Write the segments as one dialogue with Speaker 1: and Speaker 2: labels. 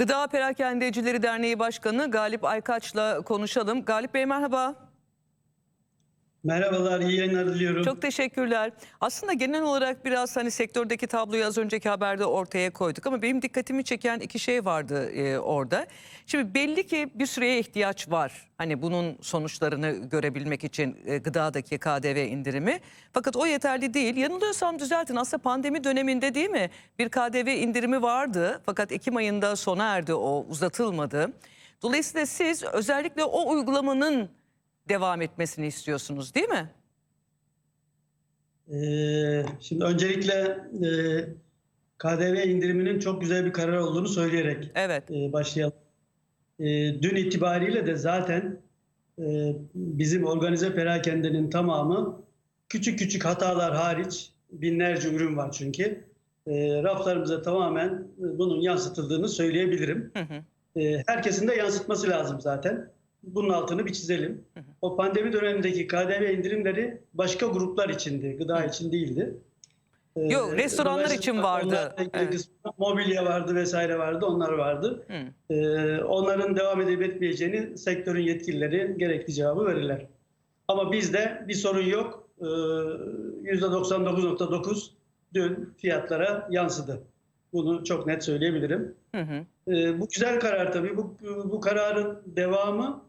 Speaker 1: Gıda Perakendecileri Derneği Başkanı Galip Aykaç'la konuşalım. Galip Bey merhaba.
Speaker 2: Merhabalar, iyi yayınlar diliyorum.
Speaker 1: Çok teşekkürler. Aslında genel olarak biraz hani sektördeki tabloyu az önceki haberde ortaya koyduk ama benim dikkatimi çeken iki şey vardı e, orada. Şimdi belli ki bir süreye ihtiyaç var. Hani bunun sonuçlarını görebilmek için e, gıdadaki KDV indirimi. Fakat o yeterli değil. Yanılıyorsam düzeltin. Aslında pandemi döneminde değil mi? Bir KDV indirimi vardı. Fakat Ekim ayında sona erdi o uzatılmadı. Dolayısıyla siz özellikle o uygulamanın devam etmesini istiyorsunuz değil mi?
Speaker 2: Ee, şimdi öncelikle e, KDV indiriminin çok güzel bir karar olduğunu söyleyerek
Speaker 1: Evet.
Speaker 2: e, başlayalım. E, dün itibariyle de zaten e, bizim organize perakendenin tamamı küçük küçük hatalar hariç binlerce ürün var çünkü. E, raflarımıza tamamen e, bunun yansıtıldığını söyleyebilirim.
Speaker 1: Hı hı.
Speaker 2: E, herkesin de yansıtması lazım zaten. Bunun altını bir çizelim. O pandemi dönemindeki KDV indirimleri başka gruplar içindi, gıda için değildi. E,
Speaker 1: Yok, restoranlar için vardı. Evet.
Speaker 2: mobilya vardı vesaire vardı, onlar vardı.
Speaker 1: Hı.
Speaker 2: E, onların devam edip etmeyeceğini sektörün yetkilileri gerekli cevabı verirler. Ama bizde bir sorun yok. E, %99.9 dün fiyatlara yansıdı. Bunu çok net söyleyebilirim.
Speaker 1: Hı hı.
Speaker 2: Ee, bu güzel karar tabii. Bu, bu kararın devamı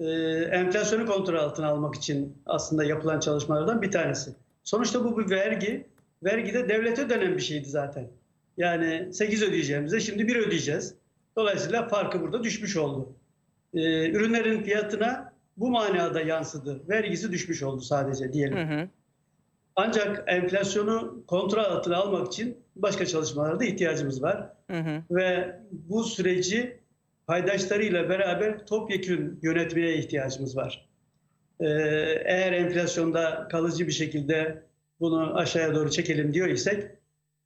Speaker 2: e, enflasyonu kontrol altına almak için aslında yapılan çalışmalardan bir tanesi. Sonuçta bu bir vergi. Vergi de devlete ödenen bir şeydi zaten. Yani 8 ödeyeceğimize şimdi 1 ödeyeceğiz. Dolayısıyla farkı burada düşmüş oldu. Ee, ürünlerin fiyatına bu manada yansıdı. Vergisi düşmüş oldu sadece diyelim.
Speaker 1: Hı hı.
Speaker 2: Ancak enflasyonu kontrol altına almak için başka çalışmalara da ihtiyacımız var
Speaker 1: Hı hı.
Speaker 2: ve bu süreci paydaşlarıyla beraber topyekün yönetmeye ihtiyacımız var. Ee, eğer enflasyonda kalıcı bir şekilde bunu aşağıya doğru çekelim diyor isek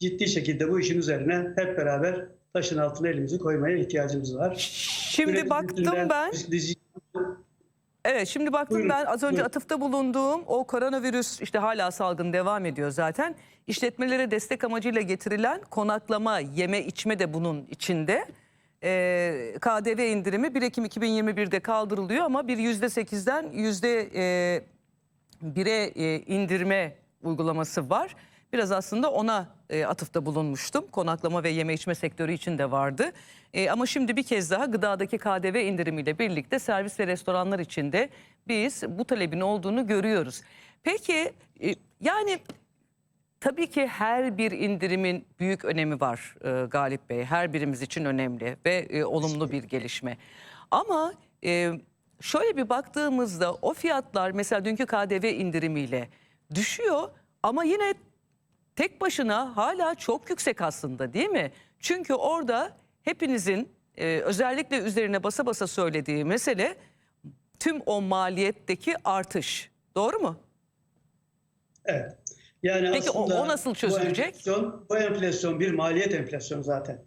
Speaker 2: ciddi şekilde bu işin üzerine hep beraber taşın altına elimizi koymaya ihtiyacımız var.
Speaker 1: Şimdi baktım ben. Evet şimdi baktım
Speaker 2: Buyurun,
Speaker 1: ben az önce
Speaker 2: buyurun.
Speaker 1: atıfta bulunduğum o koronavirüs işte hala salgın devam ediyor zaten. İşletmelere destek amacıyla getirilen konaklama, yeme içme de bunun içinde. Ee, KDV indirimi 1 Ekim 2021'de kaldırılıyor ama bir %8'den %1'e e, indirme uygulaması var. Biraz aslında ona e, atıfta bulunmuştum. Konaklama ve yeme içme sektörü için de vardı. E, ama şimdi bir kez daha gıdadaki KDV indirimiyle birlikte servis ve restoranlar için de biz bu talebin olduğunu görüyoruz. Peki e, yani tabii ki her bir indirimin büyük önemi var e, Galip Bey. Her birimiz için önemli ve e, olumlu bir gelişme. Ama e, şöyle bir baktığımızda o fiyatlar mesela dünkü KDV indirimiyle düşüyor ama yine tek başına hala çok yüksek aslında değil mi? Çünkü orada hepinizin e, özellikle üzerine basa basa söylediği mesele tüm o maliyetteki artış. Doğru mu?
Speaker 2: Evet. Yani
Speaker 1: Peki o- o nasıl
Speaker 2: bu
Speaker 1: çözülecek?
Speaker 2: enflasyon, bu enflasyon bir maliyet enflasyonu zaten.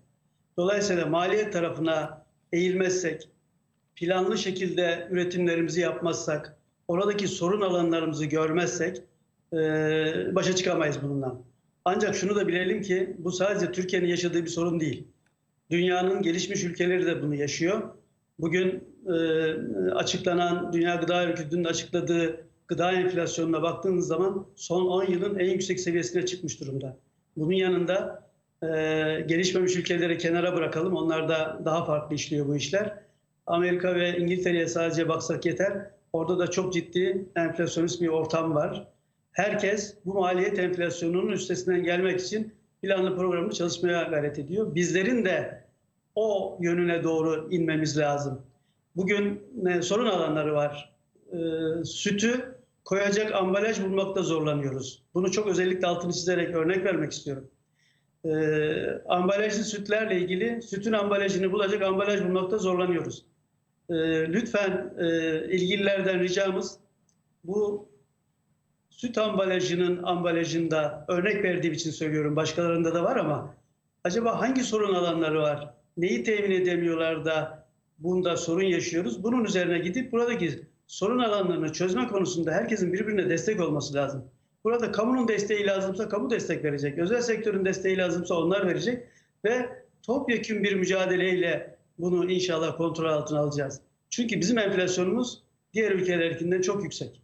Speaker 2: Dolayısıyla maliyet tarafına eğilmezsek, planlı şekilde üretimlerimizi yapmazsak, oradaki sorun alanlarımızı görmezsek e, başa çıkamayız bununla. Ancak şunu da bilelim ki bu sadece Türkiye'nin yaşadığı bir sorun değil. Dünyanın gelişmiş ülkeleri de bunu yaşıyor. Bugün e, açıklanan Dünya Gıda Örgütü'nün açıkladığı gıda enflasyonuna baktığınız zaman son 10 yılın en yüksek seviyesine çıkmış durumda. Bunun yanında e, gelişmemiş ülkeleri kenara bırakalım. Onlar da daha farklı işliyor bu işler. Amerika ve İngiltere'ye sadece baksak yeter. Orada da çok ciddi enflasyonist bir ortam var. Herkes bu maliyet enflasyonunun üstesinden gelmek için planlı programlı çalışmaya gayret ediyor. Bizlerin de o yönüne doğru inmemiz lazım. Bugün e, sorun alanları var. E, sütü koyacak ambalaj bulmakta zorlanıyoruz. Bunu çok özellikle altını çizerek örnek vermek istiyorum. E, ambalajlı sütlerle ilgili sütün ambalajını bulacak ambalaj bulmakta zorlanıyoruz. E, lütfen e, ilgililerden ricamız bu süt ambalajının ambalajında örnek verdiğim için söylüyorum başkalarında da var ama acaba hangi sorun alanları var? Neyi temin edemiyorlar da bunda sorun yaşıyoruz? Bunun üzerine gidip buradaki sorun alanlarını çözme konusunda herkesin birbirine destek olması lazım. Burada kamunun desteği lazımsa kamu destek verecek. Özel sektörün desteği lazımsa onlar verecek ve topyekün bir mücadeleyle bunu inşallah kontrol altına alacağız. Çünkü bizim enflasyonumuz diğer ülkelerkinden çok yüksek.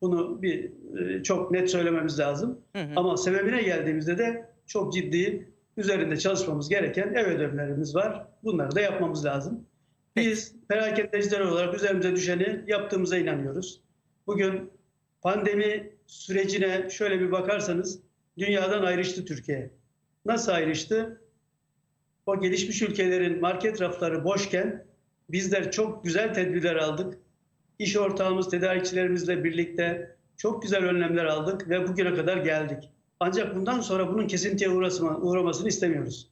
Speaker 2: Bunu bir e, çok net söylememiz lazım.
Speaker 1: Hı hı.
Speaker 2: Ama sebebine geldiğimizde de çok ciddi üzerinde çalışmamız gereken ev ödevlerimiz var. Bunları da yapmamız lazım. Biz perakendeciler olarak üzerimize düşeni yaptığımıza inanıyoruz. Bugün pandemi sürecine şöyle bir bakarsanız dünyadan ayrıştı Türkiye. Nasıl ayrıştı? O gelişmiş ülkelerin market rafları boşken bizler çok güzel tedbirler aldık. İş ortağımız, tedarikçilerimizle birlikte çok güzel önlemler aldık ve bugüne kadar geldik. Ancak bundan sonra bunun kesintiye uğramasını istemiyoruz.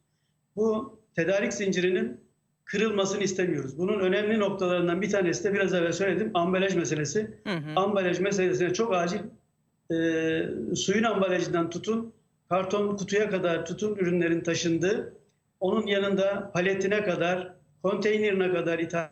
Speaker 2: Bu tedarik zincirinin kırılmasını istemiyoruz. Bunun önemli noktalarından bir tanesi de biraz evvel söyledim ambalaj meselesi.
Speaker 1: Hı hı.
Speaker 2: Ambalaj meselesine çok acil e, suyun ambalajından tutun, karton kutuya kadar tutun ürünlerin taşındığı, onun yanında paletine kadar, konteynerine kadar ithal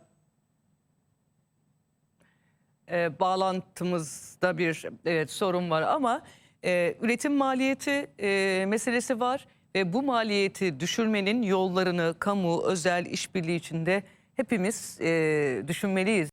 Speaker 1: e, bağlantımızda bir evet, sorun var ama e, üretim maliyeti e, meselesi var ve bu maliyeti düşürmenin yollarını kamu özel işbirliği içinde hepimiz e, düşünmeliyiz.